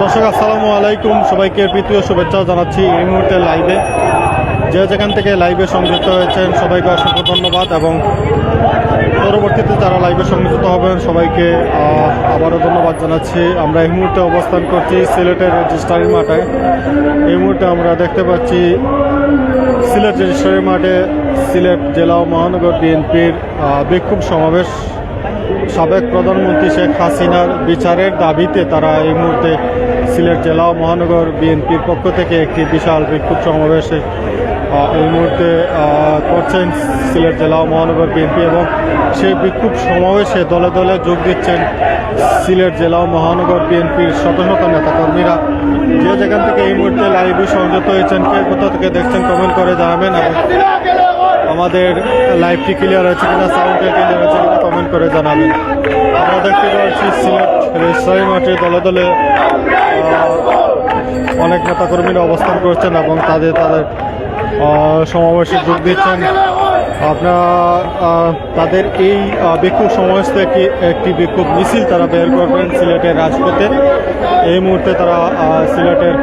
দর্শক, আসসালামু আলাইকুম। সবাইকে প্রীতীয় শুভেচ্ছা জানাচ্ছি এই মুহূর্তে লাইভে যে যেখান থেকে লাইভে সংযুক্ত হয়েছেন, সবাইকে অসংখ্য ধন্যবাদ এবং পরবর্তীতে যারা লাইভে সংযুক্ত হবেন, সবাইকে আবারও ধন্যবাদ জানাচ্ছি। আমরা এই মুহূর্তে অবস্থান করছি সিলেটের রেজিস্ট্রারি মাঠে। এই মুহূর্তে আমরা দেখতে পাচ্ছি সিলেট রেজিস্ট্রারি মাঠে সিলেট জেলা মহানগর বিএনপির বিক্ষোভ সমাবেশ। সাবেক প্রধানমন্ত্রী শেখ হাসিনার বিচারের দাবিতে তারা এই মুহূর্তে সিলেট জেলা মহানগর বিএনপির পক্ষ থেকে একটি বিশাল বিক্ষোভ সমাবেশে এই মুহূর্তে করছেন সিলেট জেলা মহানগর বিএনপি এবং সেই বিক্ষোভ সমাবেশে দলে দলে যোগ দিচ্ছেন সিলেট জেলা মহানগর বিএনপির শত শত নেতাকর্মীরা। যে যেখান থেকে এই মুহূর্তে লাইভে সংযুক্ত হয়েছেন, কে কোথা থেকে দেখছেন কমেন্ট করে জানাবেন। এবং আমাদের লাইভটি ক্লিয়ার আছে কিনা সাউন্ডটা ক্লিয়ার আছে কিনা কমেন্ট করে জানাবেন। আমরা দেখতে পাচ্ছি সিলেট মাঠে দলে দলে অনেক নেতাকর্মীরা অবস্থান করছেন এবং তাদের তাদের সমাবেশে যোগ দিচ্ছেন। আপনার তাদের এই বিক্ষোভ সমাবেশ থেকে একটি বিক্ষোভ মিছিল তারা বের করবেন সিলেটের রাজপথে। এই মুহূর্তে তারা সিলেটের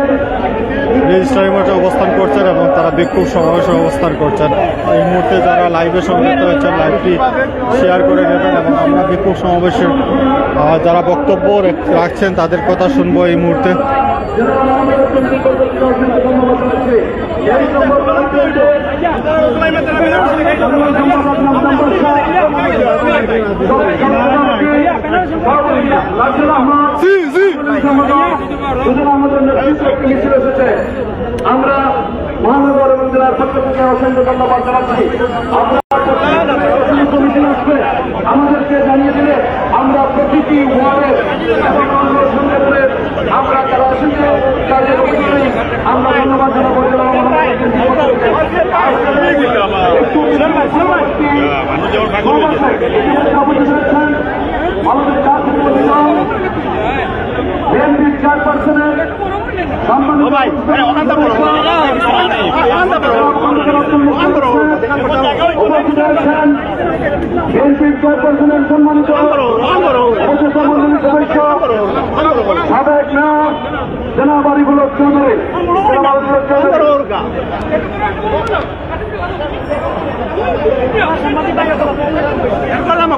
রেজিস্ট্রারি মাঠে অবস্থান করছেন এবং তারা বিক্ষোভ সমাবেশে অবস্থান করছেন। এই মুহূর্তে যারা লাইভে সংযুক্ত হয়েছেন লাইভটি শেয়ার করে নেবেন এবং আমরা বিক্ষোভ সমাবেশে যারা বক্তব্য রাখছেন তাদের কথা শুনব এই মুহূর্তে। আমরা মহানগর এবং জেলার পক্ষ থেকে অসংখ্য ধন্যবাদ জানাচ্ছি আমাদেরকে জানিয়ে দিলে আমরা প্রতিটি ওয়ার্ডের এবং আমরা তারা অসংখ্য কাজের আমরা ধন্যবাদ জানাব জেলা মহানগর বিএনপির পক্ষ থেকে। একটু সমাজকে ইতিমধ্যে অবশ্যই হচ্ছেন আমাদের জাতীয় প্রতিষ্ঠান বিএনপির চেয়ারপারসনের সম্মানিত সদস্য সাবেক মেয়র জনাব চৌধুরী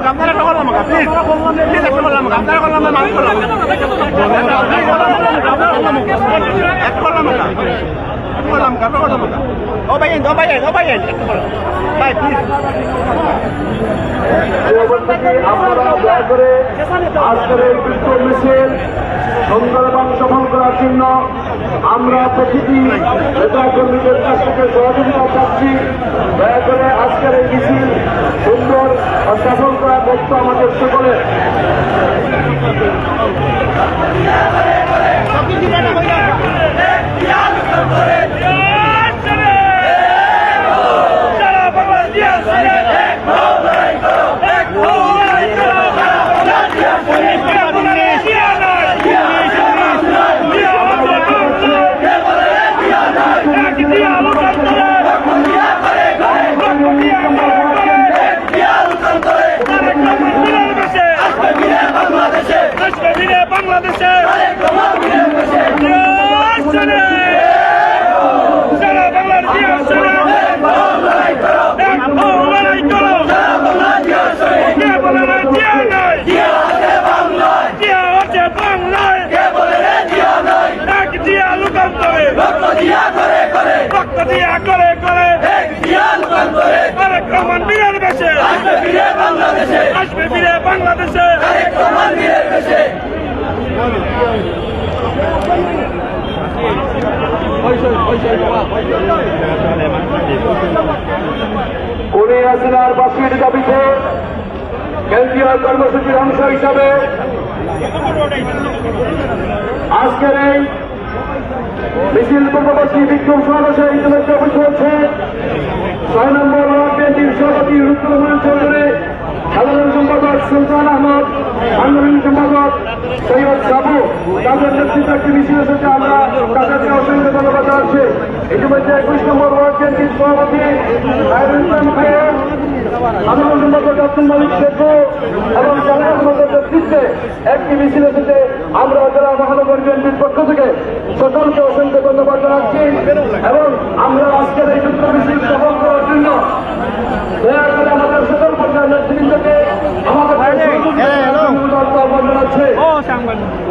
আপনারা একটা করলাম প্লিজ প্লিজ একটা করলাম আপনারা করলাম আমি করলাম এক করলাম এক করলাম আপনারা করলাম ও ভাই ও ভাই ও ভাই ভাই প্লিজ আপনারা দয়া করে আজকের এই মিছিল সুন্দর এবং সফল করার জন্য আমরা প্রতিটি নেতা কর্মীদের কাছ থেকে সহযোগিতা পাচ্ছি। দয়া করে আজকের এই মিছিল সুন্দর সফল করার দায়িত্ব আমাদের সকলে বাংলাদেশে সারা বাংলার জিয়া লড়াই করো কে বলে না জিয়া নয় জিয়া আছে বাংলায় এক জিয়া লুকান্তরে রক্ত দিয়া করে করে আরেক রহমান বীরের বেশে। আসবে ফিরে বাংলাদেশে। কোনে হাসিনার বাসির দাবিতে কেন্দ্রীয় কর্মসূচির অংশ হিসাবে আজকের এই মিছিল পূর্ববর্তী বিক্ষোভ সমাবেশে ইতিমধ্যে অবশ্য হচ্ছে। ছয় নম্বর ওয়ার্ড বিএনপির সভাপতি রুদ্রমান চৌধুরী, সাধারণ সম্পাদক সুলতান আহমদ, আন্দোলন সম্পাদক সৈয়দ সাবু তাদের নেতৃত্বে মিছিল এসেছে, আমরা তাদেরকে অসংখ্য ধন্যবাদ জানাচ্ছি। ইতিমধ্যে একুশ নম্বর ওয়ার্ড কেন্দ্রিক সভাপতি খায়রুল ইসলাম খায়ের মালিক শেখু এবং জেলা সম্পাদক নেতৃত্বে একটি মিছিল এসেছে। আমরা জেলা মহানগর বিএনপির পক্ষ থেকে সকলকে অসংখ্য ধন্যবাদ জানাচ্ছি এবং আমরা আজকের এই যুদ্ধ মিছিল সফল করার জন্য আমাদের সকল পর্যায়ের নেতৃত্বকে আমাদের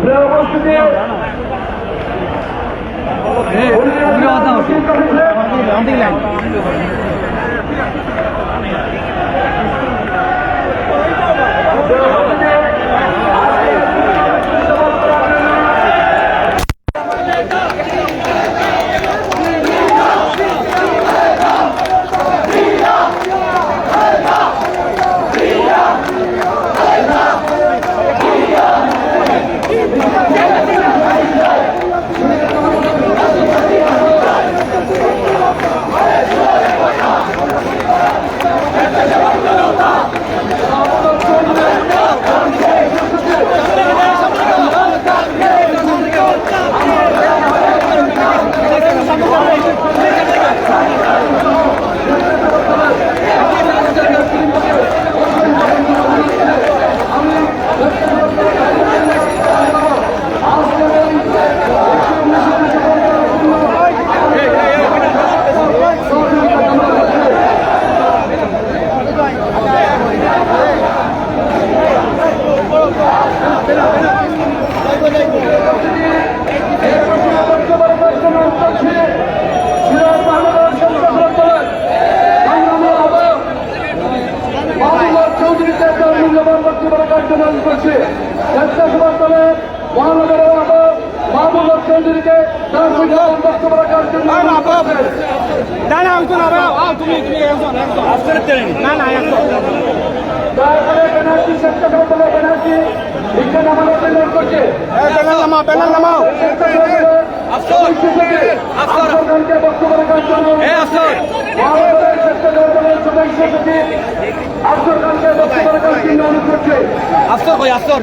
প্রিয় উপস্থিতি না না একজন আও তুমি তুমি একজন একজন। না না একজন। তারপরে ব্যানার্জি স্বেচ্ছাসেবক দলের ব্যানার্জি বিজ্ঞান আমাদের প্রেরণ করছে। প্যানেল নামাও প্যানেল নামাও। আফসর আফসর। খানকে বক্তব্য রাখার জন্য মহানগরের স্বেচ্ছাসেবক দলের সদস্য সচিব আফসর খানকে বক্তব্য রাখার জন্য অনুরোধ করছে। আফসর কই আফসর।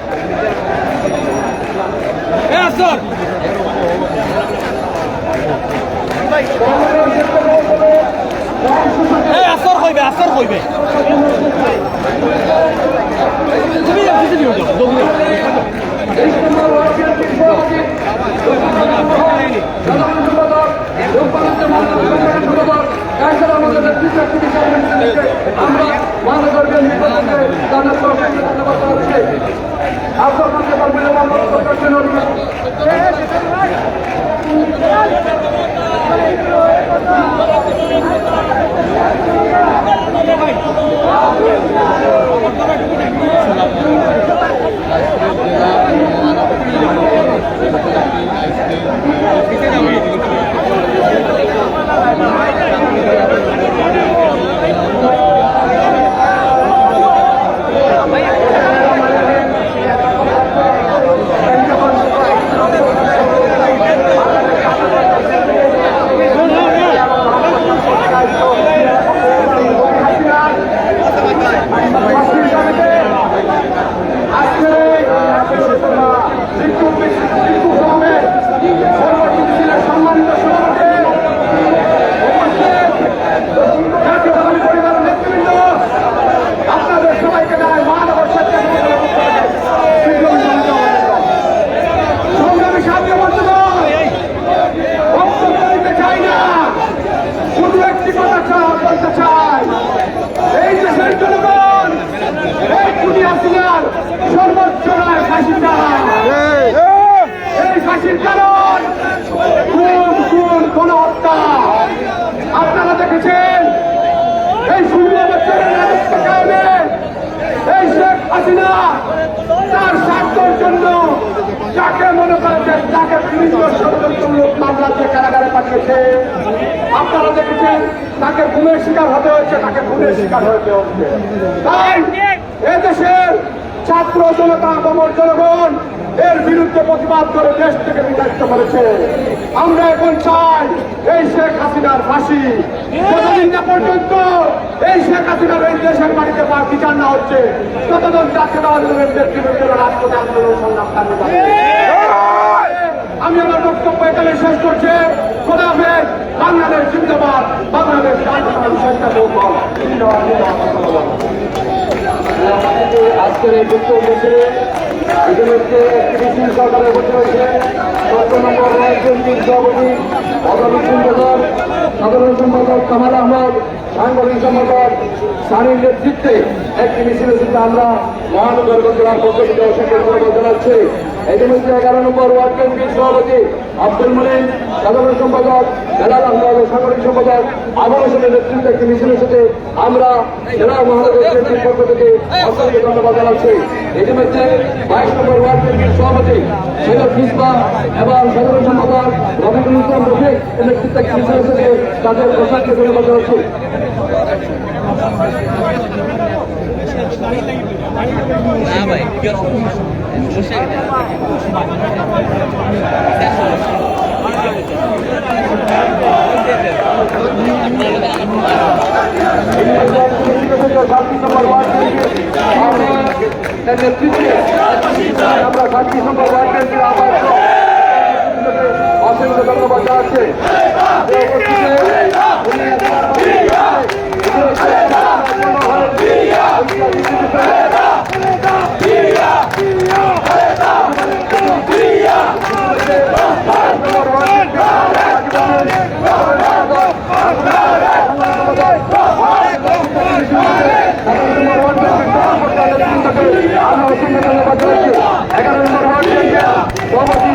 এ আফসর এ আফসর কইবে আফসর কইবে তুমি কিছু দিও তো সাধারণ সম্পাদক লোকপালনের মহানগর সম্পাদক কায়সার আমাদের নেতৃত্বে একটি বিশাল নেতৃত্বে আমরা মহানগর নির্বাচনে ধন্যবাদ জানাচ্ছি আফসর খানকে তার মূল্যবান বক্তব্য রাখার জন্য অনুরোধ করছি। আপনাদের সবাইকে জানাই মহানগর সংগ্রামী সাহায্য করতে বক্তব্য দিতে চাই না শুধু একটি কথা চা- বলতে চাই এই দেশের জনগণ এই কুড়ি হাসিনার সর্বোচ্চ নয় ফাঁসি চায় এই ফাঁসির কারণ খুন খুন কোন হত্যা আপনারা দেখেছেন এই ষোলো বছরের রাজত্ব কারণে এই শেখ তার স্বার্থের জন্য যাকে মনে করেছেন তাকে কারাগারে পাঠিয়েছে। আপনারা দেখেছেন, তাকে শিকার হতে হয়েছে, তাকে খুনের শিকার হতে হচ্ছে। তাই এদেশের ছাত্র জনতা কমর জনগণ, এর বিরুদ্ধে প্রতিবাদ করে দেশ থেকে বিতাড়িত করেছে। আমরা এখন চাই এই শেখ হাসিনার ফাঁসি। পর্যন্ত এই শেখ হাসিনার এই বাড়িতে বিচার না হচ্ছে, ততদিন জাতীয় আন্দোলনের নেতৃত্বের রাজপথে আন্দোলন সংগ্রাম চালিয়ে যাবে শেষ করছে। খোদাফেজ বাংলাদেশ জিন্দাবাদ, বাংলাদেশ আজকের এই যুক্ত মিছিলে ইতিমধ্যে একটি মিছিল সরকারে বসে চোদ্দ নম্বর বিএনপির সভাপতি সাধারণ সম্পাদক কামাল আহমদ সাংগঠনিক সম্পাদক সানির নেতৃত্বে একটি মিছিল এসেছে আমরা মহানগর জেলার পক্ষ থেকে অসংখ্য ধন্যবাদ ইতিমধ্যে এগারো নম্বর ওয়ার্ড বিএনপির সভাপতি আব্দুল মলিন সাধারণ সম্পাদক বেলাল আহমদ ও সাংগঠনিক সম্পাদক আবু হোসেনের নেতৃত্বে একটি মিছিল এসেছে আমরা জেলা মহানগর বিএনপির পক্ষ থেকে অসংখ্য ধন্যবাদ জানাচ্ছি। ইতিমধ্যে বাইশ নম্বর ওয়ার্ড বিএনপির সভাপতি সৈয়দ মিসবা এবং সাধারণ সম্পাদক রফিকুল ইসলাম রফিক নেতৃত্বে একটি মিছিল তাদের অসংখ্য ধন্যবাদ জানাচ্ছি না বসে সাতটি নম্বর ওয়ার্ড বিএনপির নেতৃত্বে আমরা ওয়ার্ড বিএনপির আহ্বায়ক অসংখ্য ধন্যবাদ জানাচ্ছি আমরা অসংখ্য ধন্যবাদ জানাচ্ছি এগারো নম্বর ওয়ার্ড বিএনপির সভাপতি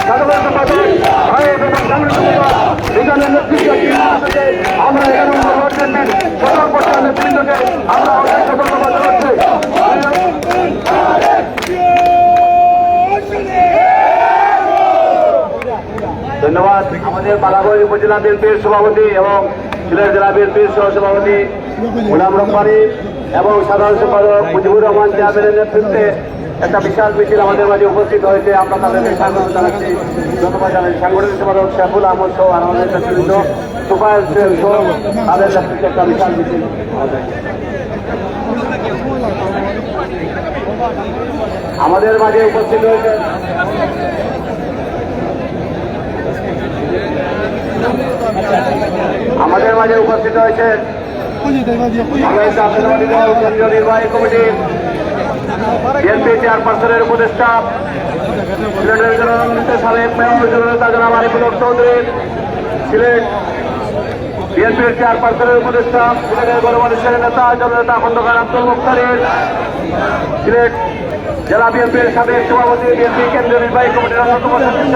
সাধারণ সম্পাদক সাহেব এবং সাংগঠনিক সম্পাদক বিজ্ঞানের নেতৃত্বে ধন্যবাদ। জানাচ্ছি আমাদের বালাগঞ্জ উপজেলা বিএনপির সভাপতি এবং সিলেট জেলা বিএনপির সহ সভাপতি গোলাম রব্বানি এবং সাধারণ সম্পাদক মুজিবুর রহমান চেয়ারম্যানের নেতৃত্বে একটা বিশাল মিছিল আমাদের মাঝে উপস্থিত হয়েছে। আমরা তাদেরকে স্বাগত জানাচ্ছি। ধন্যবাদ জানাচ্ছি। সাংগঠনিক সম্পাদক শেফুল আহমদ সহ আর আমাদের নেতৃত্ব সুপার আমাদের মাঝে উপস্থিত হয়েছে। আমাদের মাঝে উপস্থিত হয়েছে নির্বাহী উপদেষ্টা, সিলেটের জননেতা সাবেক মেয়র জননেতা জনাব আরিফুল চৌধুরী, সিলেট বিএনপির চেয়ারপারসনের উপদেষ্টা সিলেটের গণমানুষের নেতা, জননেতা খন্দকার আব্দুল মুক্তারের সিলেট জেলা বিএনপির সাবেক সভাপতি, বিএনপি কেন্দ্রীয় নির্বাহী কমিটির অন্যতম সদস্য